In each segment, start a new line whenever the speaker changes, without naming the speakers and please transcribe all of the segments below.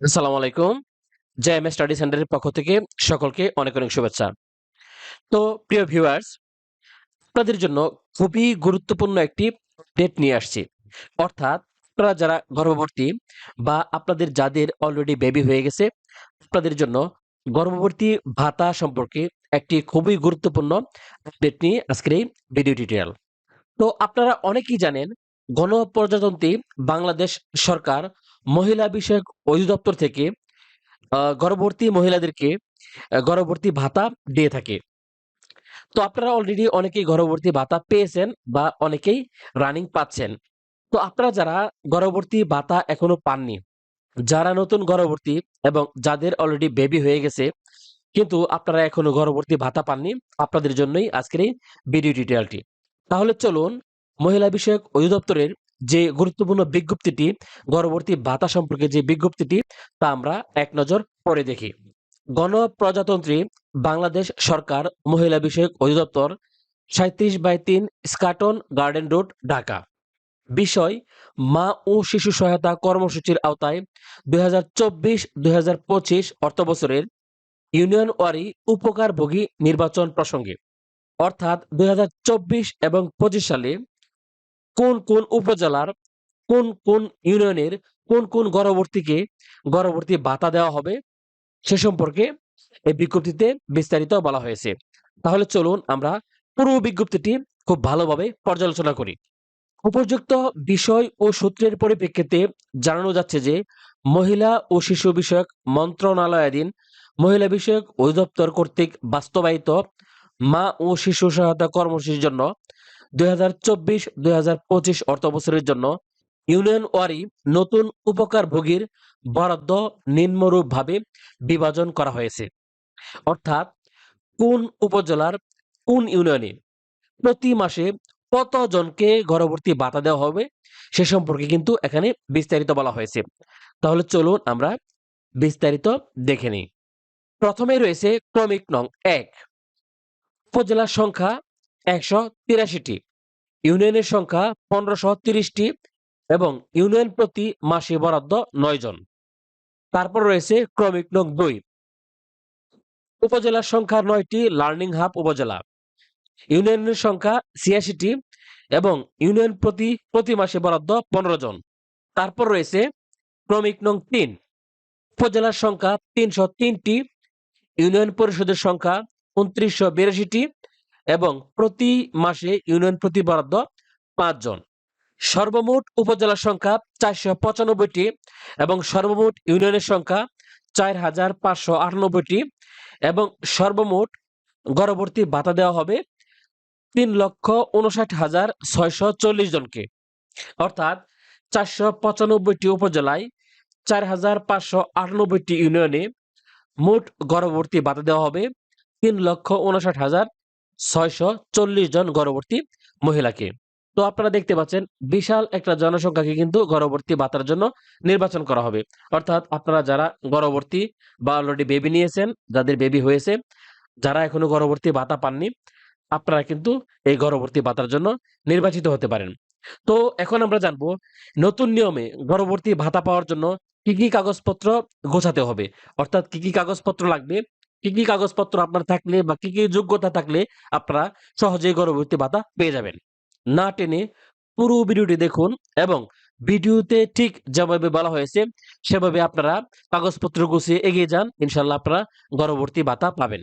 আসসালামু আলাইকুম। J am study সেন্টারের পক্ষ থেকে সকলকে অনেক অনেক শুভেচ্ছা। তো প্রিয় ভিউয়ার্স, আপনাদের জন্য খুবই গুরুত্বপূর্ণ একটি ডেট নিয়ে আসছি। অর্থাৎ আপনারা যারা গর্ভবতী বা আপনাদের যাদের অলরেডি বেবি হয়ে গেছে, আপনাদের জন্য গর্ভবতী ভাতা সম্পর্কে একটি খুবই গুরুত্বপূর্ণ আপডেট নিয়ে আজকের এই ভিডিও টিউটোরিয়াল তো আপনারা অনেকেই জানেন, গণপ্রজাতন্ত্রী বাংলাদেশ সরকার মহিলা বিষয়ক অধিদপ্তর থেকে গর্ভবতী মহিলাদেরকে গর্ভবতী ভাতা দিয়ে থাকে। তো আপনারা অলরেডি অনেকেই গর্ভবতী ভাতা পেয়েছেন বা অনেকেই রানিং পাচ্ছেন। তো আপনারা যারা গর্ভবতী ভাতা এখনও পাননি, যারা নতুন গর্ভবতী এবং যাদের অলরেডি বেবি হয়ে গেছে, কিন্তু আপনারা এখনও গর্ভবতী ভাতা পাননি, আপনাদের জন্যই আজকের এই ভিডিও টিউটোরিয়ালটি তাহলে চলুন মহিলা বিষয়ক অধিদপ্তরের যে গুরুত্বপূর্ণ বিজ্ঞপ্তিটি, গর্ভবতী ভাতা সম্পর্কে যে বিজ্ঞপ্তিটি, তা আমরা এক নজর পড়ে দেখি। গণপ্রজাতন্ত্রী বাংলাদেশ সরকার মহিলা বিষয়ক অধিদপ্তর সাঁত্রিশ বাই তিন স্কাটন গার্ডেন রোড, ঢাকা। বিষয়, মা ও শিশু সহায়তা কর্মসূচির আওতায় দুই হাজার চব্বিশ দুই হাজার পঁচিশ অর্থবছরের ইউনিয়ন ওয়ারি উপকারভোগী নির্বাচন প্রসঙ্গে। অর্থাৎ দুই হাজার চব্বিশ এবং পঁচিশ সালে কোন কোন উপজেলার, কোন কোন ইউনিয়নের, কোন কোন গর্ভবর্তীকে গর্ভবর্তী ভাতা দেওয়া হবে, সে সম্পর্কে এই বিজ্ঞপ্তিতে বিস্তারিত বলা হয়েছে। তাহলে চলুন আমরা পুরো বিজ্ঞপ্তিটি খুব ভালোভাবে পর্যালোচনা করি। উপযুক্ত বিষয় ও সূত্রের পরিপ্রেক্ষিতে জানানো যাচ্ছে যে মহিলা ও শিশু বিষয়ক মন্ত্রণালয়াধীন মহিলা বিষয়ক অধিদপ্তর কর্তৃক বাস্তবায়িত মা ও শিশু সহায়তা কর্মসূচির জন্য দুই হাজার চব্বিশ, দুই হাজার পঁচিশ অর্থ বছরের জন্য ইউনিয়ন ওয়ারি নতুন উপকারভোগীর বরাদ্দ নিম্নরূপভাবে বিভাজন করা হয়েছে। অর্থাৎ কোন উপজেলার কোন ইউনিয়নে প্রতি মাসে কতজনকে গর্ভবতী ভাতা দেওয়া হবে সে সম্পর্কে কিন্তু এখানে বিস্তারিত বলা হয়েছে। তাহলে চলুন আমরা বিস্তারিত দেখে নিই। প্রথমে রয়েছে ক্রমিক নং এক। উপজেলার সংখ্যা একশো তিরাশিটি। ইউনিয়নের সংখ্যা পনেরোশো তিরিশটি এবং ইউনিয়ন প্রতি মাসে বরাদ্দ নয় জন। তারপর রয়েছে ক্রমিক নং দুই। উপজেলার সংখ্যা নয়টি, লার্নিং হাব উপজেলা। ইউনিয়নের সংখ্যা ছিয়াশিটি এবং ইউনিয়ন প্রতি প্রতি মাসে বরাদ্দ পনেরো জন। তারপর রয়েছে ক্রমিক নং তিন। উপজেলার সংখ্যা তিনশো তিনটি, ইউনিয়ন পরিষদের সংখ্যা উনত্রিশশো বিরাশিটি এবং প্রতি মাসে ইউনিয়ন প্রতি বরাদ্দ পাঁচ জন সর্বমোট উপজেলার সংখ্যা চারশো পঁচানব্বইটি এবং সর্বমোট ইউনিয়নের সংখ্যা চার হাজার পাঁচশো আটানব্বইটি এবং সর্বমোট গড়বর্তী ভাতা দেওয়া হবে তিন লক্ষ উনষাট হাজার ছয়শো চল্লিশ জনকে। অর্থাৎ চারশো পঁচানব্বইটি উপজেলায় চার হাজার পাঁচশো আটানব্বইটি ইউনিয়নে মোট গর্ভবর্তী ভাতা দেওয়া হবে তিন লক্ষ উনষাট হাজার ছয়শো চল্লিশ জন গর্ভবর্তী মহিলাকে। তো আপনারা দেখতে পাচ্ছেন, বিশাল একটা জনসংখ্যাকে কিন্তু গর্ভবর্তী ভাতার জন্য নির্বাচন করা হবে। অর্থাৎ আপনারা যারা গর্ভবর্তী বা অলরেডি বেবি নিয়েছেন, যাদের বেবি হয়েছে, যারা এখনও গর্ভবর্তী ভাতা পাননি, আপনারা কিন্তু এই গর্ভবর্তী ভাতার জন্য নির্বাচিত হতে পারেন। তো এখন আমরা জানব, নতুন নিয়মে গর্ভবর্তী ভাতা পাওয়ার জন্য কি কি কাগজপত্র গোছাতে হবে? অর্থাৎ কি কি কাগজপত্র লাগবে? কি কি কাগজপত্র আপনার থাকলে বা কি কি যোগ্যতা থাকলে আপনারা সহজেই গর্ভবতী ভাতা পেয়ে যাবেন। না টেনে পুরো ভিডিওটি দেখুন এবং ভিডিওতে ঠিক যেভাবে বলা হয়েছে, সেভাবে আপনারা কাগজপত্র গুছিয়ে এগিয়ে যান ইনশাল্লাহ আপনারা গর্ভবতী ভাতা পাবেন।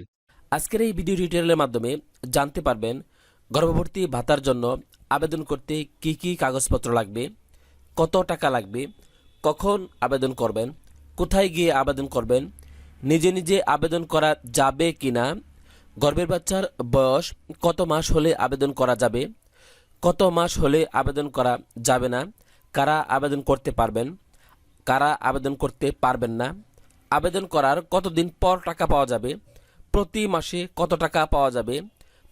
আজকের এই ভিডিও টিউটোরিয়ালের মাধ্যমে জানতে পারবেন গর্ভবতী ভাতার জন্য আবেদন করতে কি কি কাগজপত্র লাগবে, কত টাকা লাগবে, কখন আবেদন করবেন, কোথায় গিয়ে আবেদন করবেন নিজে নিজে আবেদন করা যাবে কি না গর্ভের বাচ্চার বয়স কত মাস হলে আবেদন করা যাবে? কত মাস হলে আবেদন করা যাবে না? কারা আবেদন করতে পারবেন? কারা আবেদন করতে পারবেন না? আবেদন করার কতদিন পর টাকা পাওয়া যাবে? প্রতি মাসে কত টাকা পাওয়া যাবে?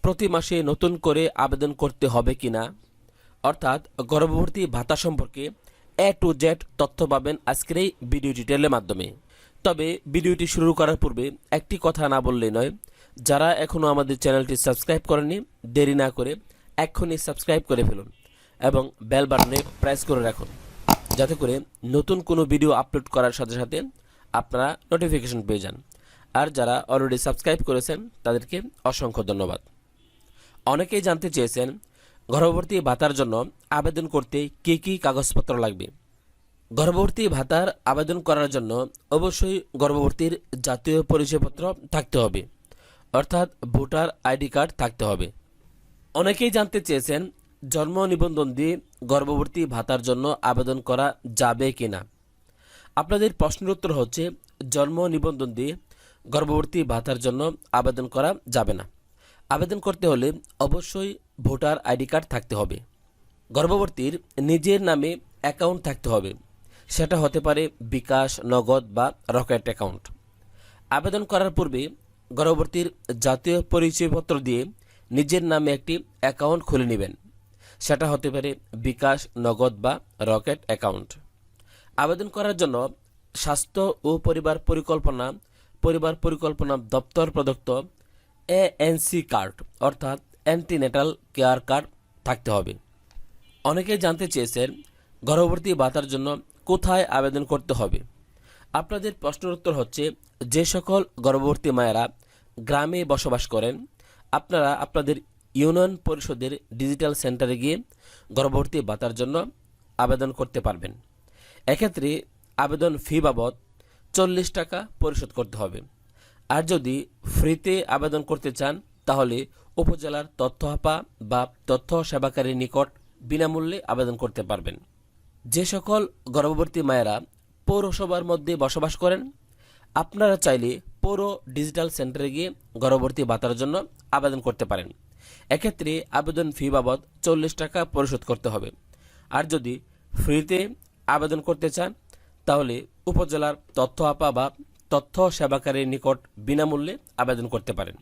প্রতি মাসে নতুন করে আবেদন করতে হবে কিনা? অর্থাৎ গর্ভবতী ভাতা সম্পর্কে এ টু জেড তথ্য পাবেন আজকের এই ভিডিও ডিটেলের মাধ্যমে। তবে ভিডিওটি শুরু করার পূর্বে একটি কথা না বললেই নয়, যারা এখনও আমাদের চ্যানেলটি সাবস্ক্রাইব করেনি দেরি না করে এক্ষুনি সাবস্ক্রাইব করে ফেলুন এবং বেল বাটনে প্রেস করে রাখুন, যাতে করে নতুন কোনো ভিডিও আপলোড করার সাথে সাথে আপনারা নোটিফিকেশন পেয়ে যান। আর যারা অলরেডি সাবস্ক্রাইব করেছেন, তাদেরকে অসংখ্য ধন্যবাদ। অনেকেই জানতে চেয়েছেন, গর্ভবতী ভাতার জন্য আবেদন করতে কী কী কাগজপত্র লাগবে? গর্ভবতী ভাতার আবেদন করার জন্য অবশ্যই গর্ভবতীর জাতীয় পরিচয়পত্র থাকতে হবে, অর্থাৎ ভোটার আইডি কার্ড থাকতে হবে। অনেকেই জানতে চেয়েছেন জন্ম নিবন্ধন দিয়ে গর্ভবতী ভাতার জন্য আবেদন করা যাবে কি না আপনাদের প্রশ্নের উত্তর হচ্ছে, জন্ম নিবন্ধন দিয়ে গর্ভবতী ভাতার জন্য আবেদন করা যাবে না। আবেদন করতে হলে অবশ্যই ভোটার আইডি কার্ড থাকতে হবে। গর্ভবতীর নিজের নামে অ্যাকাউন্ট থাকতে হবে। সেটা হতে পারে বিকাশ, নগদ বা রকেট অ্যাকাউন্ট। আবেদন করার পূর্বে গর্ভবতীর জাতীয় পরিচয়পত্র দিয়ে নিজের নামে একটি অ্যাকাউন্ট খুলে নেবেন। সেটা হতে পারে বিকাশ, নগদ বা রকেট অ্যাকাউন্ট। আবেদন করার জন্য স্বাস্থ্য ও পরিবার পরিকল্পনা পরিবার পরিকল্পনা দপ্তর প্রদত্ত এএনসি কার্ড, অর্থাৎ অ্যান্টিনেটাল কেয়ার কার্ড থাকতে হবে। অনেকে জানতে চেয়েছেন, গর্ভবতী ভাতার জন্য কোথায় আবেদন করতে হবে? আপনাদের প্রশ্নের উত্তর হচ্ছে, যে সকল গর্ভবতী মায়েরা গ্রামে বসবাস করেন, আপনারা আপনাদের ইউনিয়ন পরিষদের ডিজিটাল সেন্টারে গিয়ে গর্ভবতী ভাতার জন্য আবেদন করতে পারবেন। এক্ষেত্রে আবেদন ফি বাবদ চল্লিশ টাকা পরিশোধ করতে হবে। আর যদি ফ্রিতে আবেদন করতে চান, তাহলে উপজেলার তথ্য হাপা বা তথ্য সেবাকারীর নিকট বিনামূল্যে আবেদন করতে পারবেন। যে সকল গর্ভবতী মায়েরা পৌরসভার মধ্যে বসবাস করেন, আপনারা চাইলে পৌর ডিজিটাল সেন্টারে গিয়ে গর্ভবতী ভাতার জন্য আবেদন করতে পারেন। এক্ষেত্রে আবেদন ফি বাবদ চল্লিশ টাকা পরিশোধ করতে হবে। আর যদি ফ্রিতে আবেদন করতে চান, তাহলে উপজেলার তথ্য আপা বা তথ্য সেবাকারীর নিকট বিনামূল্যে আবেদন করতে পারেন।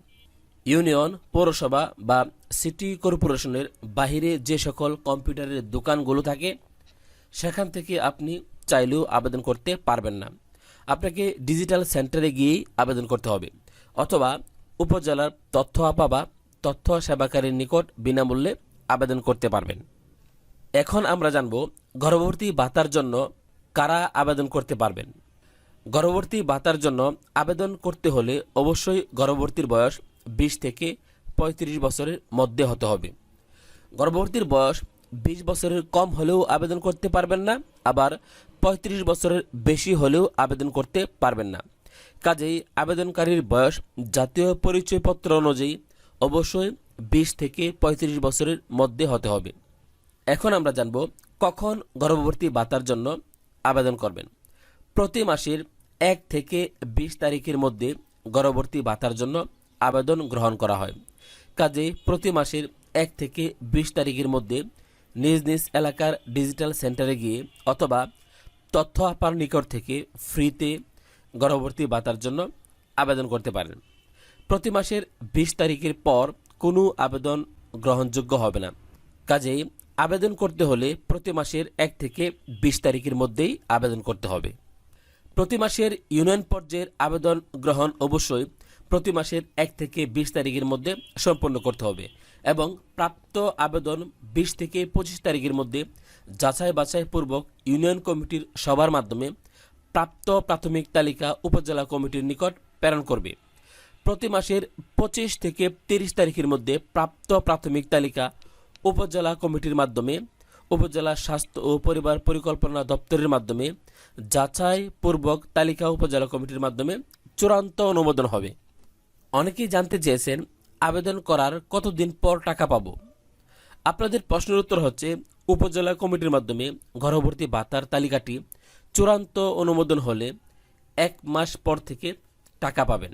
ইউনিয়ন, পৌরসভা বা সিটি কর্পোরেশনের বাহিরে যে সকল কম্পিউটারের দোকানগুলো থাকে সেখান থেকে আপনি চাইলেও আবেদন করতে পারবেন না। আপনাকে ডিজিটাল সেন্টারে গিয়েই আবেদন করতে হবে অথবা উপজেলার তথ্য আপা বা তথ্য সেবাকারীর নিকট বিনামূল্যে আবেদন করতে পারবেন। এখন আমরা জানব গর্ভবতী ভাতার জন্য কারা আবেদন করতে পারবেন। গর্ভবতী ভাতার জন্য আবেদন করতে হলে অবশ্যই গর্ভবতীর বয়স বিশ থেকে পঁয়ত্রিশ বছরের মধ্যে হতে হবে। গর্ভবতীর বয়স বিশ বছরের কম হলেও আবেদন করতে পারবেন না, আবার পঁয়ত্রিশ বছরের বেশি হলেও আবেদন করতে পারবেন না। কাজেই আবেদনকারীর বয়স জাতীয় পরিচয়পত্র অনুযায়ী অবশ্যই বিশ থেকে পঁয়ত্রিশ বছরের মধ্যে হতে হবে। এখন আমরা জানব কখন গর্ভবতী ভাতার জন্য আবেদন করবেন। প্রতি মাসের এক থেকে বিশ তারিখের মধ্যে গর্ভবতী ভাতার জন্য আবেদন গ্রহণ করা হয়। কাজে প্রতি মাসের এক থেকে বিশ তারিখের মধ্যে নিজ নিজ এলাকার ডিজিটাল সেন্টারে গিয়ে অথবা তথ্য আপার নিকট থেকে ফ্রিতে গর্ভবতী ভাতার জন্য আবেদন করতে পারেন। প্রতি মাসের বিশ তারিখের পর কোনো আবেদন গ্রহণযোগ্য হবে না। কাজেই আবেদন করতে হলে প্রতি মাসের এক থেকে বিশ তারিখের মধ্যেই আবেদন করতে হবে। প্রতি মাসের ইউনিয়ন পর্যায়ের আবেদন গ্রহণ অবশ্যই প্রতি মাসের এক থেকে বিশ তারিখের মধ্যে সম্পন্ন করতে হবে। এবং প্রাপ্ত আবেদন বিশ থেকে পঁচিশ তারিখের মধ্যে যাচাই বাছাই পূর্বক ইউনিয়ন কমিটির সভার মাধ্যমে প্রাপ্ত প্রাথমিক তালিকা উপজেলা কমিটির নিকট প্রেরণ করবে। প্রতি মাসের পঁচিশ থেকে তিরিশ তারিখের মধ্যে প্রাপ্ত প্রাথমিক তালিকা উপজেলা কমিটির মাধ্যমে, উপজেলা স্বাস্থ্য ও পরিবার পরিকল্পনা দপ্তরের মাধ্যমে যাচাই পূর্বক তালিকা উপজেলা কমিটির মাধ্যমে চূড়ান্ত অনুমোদন হবে। অনেকেই জানতে চেয়েছেন আবেদন করার কতদিন পর টাকা পাবো? আপনাদের প্রশ্নের উত্তর হচ্ছে, উপজেলা কমিটির মাধ্যমে গর্ভবতী ভাতার তালিকাটি চূড়ান্ত অনুমোদন হলে এক মাস পর থেকে টাকা পাবেন।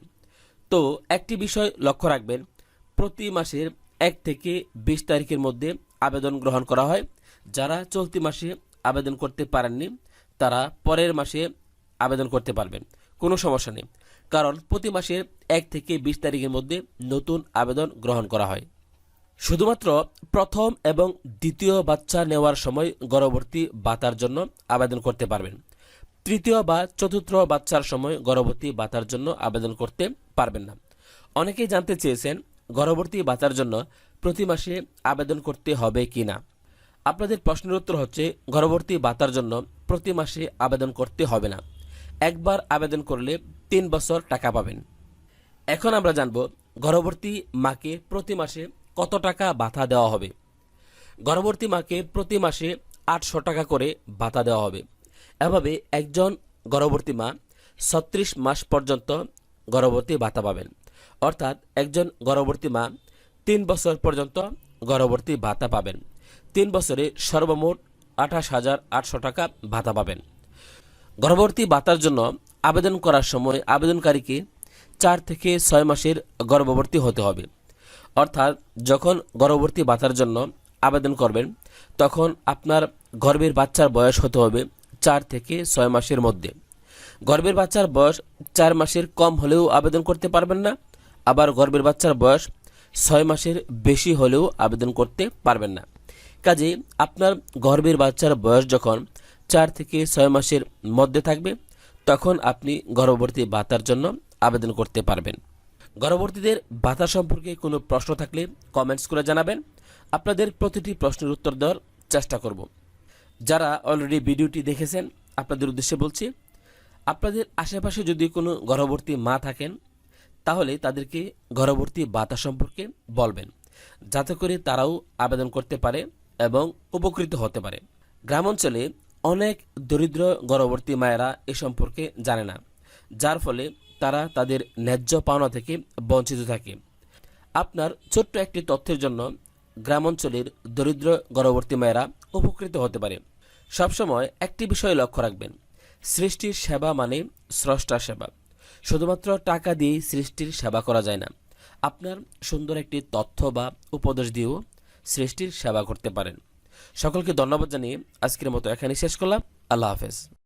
তো একটি বিষয় লক্ষ্য রাখবেন, প্রতি মাসের এক থেকে বিশ তারিখের মধ্যে আবেদন গ্রহণ করা হয়। যারা চলতি মাসে আবেদন করতে পারেননি, তারা পরের মাসে আবেদন করতে পারবেন। কোনো সমস্যা নেই। কারণ প্রতি মাসের এক থেকে বিশ তারিখের মধ্যে নতুন আবেদন গ্রহণ করা হয়। শুধুমাত্র প্রথম এবং দ্বিতীয় বাচ্চা নেওয়ার সময় গর্ভবতী ভাতার জন্য আবেদন করতে পারবেন। তৃতীয় বা চতুর্থ বাচ্চার সময় গর্ভবতী ভাতার জন্য আবেদন করতে পারবেন না। অনেকেই জানতে চেয়েছেন গর্ভবতী বাতার জন্য প্রতি মাসে আবেদন করতে হবে কি না। আপনাদের প্রশ্নের উত্তর হচ্ছে, গর্ভবতী ভাতার জন্য প্রতি মাসে আবেদন করতে হবে না। একবার আবেদন করলে তিন বছর টাকা পাবেন। এখন আমরা জানব গর্ভবতী মাকে প্রতি মাসে কত টাকা ভাতা দেওয়া হবে। গর্ভবতী মাকে প্রতি মাসে আটশো টাকা করে ভাতা দেওয়া হবে। এভাবে একজন গর্ভবতী মা ছত্রিশ মাস পর্যন্ত গর্ভবতী ভাতা পাবেন। অর্থাৎ একজন গর্ভবতী মা তিন বছর পর্যন্ত গর্ভবতী ভাতা পাবেন। তিন বছরে সর্বমোট আঠাশ হাজার আটশো টাকা ভাতা পাবেন। গর্ভবতী ভাতার জন্য আবেদন করার সময় আবেদনকারীকে চার থেকে ছয় মাসের গর্ভবতী হতে হবে। অর্থাৎ যখন গর্ভবতী ভাতার জন্য আবেদন করবেন, তখন আপনার গর্ভের বাচ্চার বয়স হতে হবে চার থেকে ছয় মাসের মধ্যে। গর্ভের বাচ্চার বয়স চার মাসের কম হলেও আবেদন করতে পারবেন না, আবার গর্ভের বাচ্চার বয়স ছয় মাসের বেশি হলেও আবেদন করতে পারবেন না। কাজে আপনার গর্ভের বাচ্চার বয়স যখন চার থেকে ছয় মাসের মধ্যে থাকবে তখন আপনি গর্ভবতী ভাতার জন্য আবেদন করতে পারবেন। গর্ভবতীদের ভাতা সম্পর্কে কোনো প্রশ্ন থাকলে কমেন্টস করে জানাবেন। আপনাদের প্রতিটি প্রশ্নের উত্তর দেওয়ার চেষ্টা করব। যারা অলরেডি ভিডিওটি দেখেছেন, আপনাদের উদ্দেশ্যে বলছি, আপনাদের আশেপাশে যদি কোনো গর্ভবতী মা থাকেন, তাহলে তাদেরকে গর্ভবতী ভাতা সম্পর্কে বলবেন। যাতে করে তারাও আবেদন করতে পারে এবং উপকৃত হতে পারে। গ্রাম অঞ্চলে অনেক দরিদ্র গর্ভবতী মায়েরা এ সম্পর্কে জানে না, যার ফলে তারা তাদের ন্যায্য পাওনা থেকে বঞ্চিত থাকে। আপনার ছোট্ট একটি তথ্যের জন্য গ্রাম অঞ্চলের দরিদ্র গর্ভবতী মায়েরা উপকৃত হতে পারে। সবসময় একটি বিষয় লক্ষ্য রাখবেন, সৃষ্টির সেবা মানে স্রষ্টার সেবা। শুধুমাত্র টাকা দিয়েই সৃষ্টির সেবা করা যায় না, আপনার সুন্দর একটি তথ্য বা উপদেশ দিয়েও সৃষ্টির সেবা করতে পারেন। সকলকে ধন্যবাদ জানিয়ে আজকের মতো এখানে শেষ করলাম। আল্লাহ হাফেজ।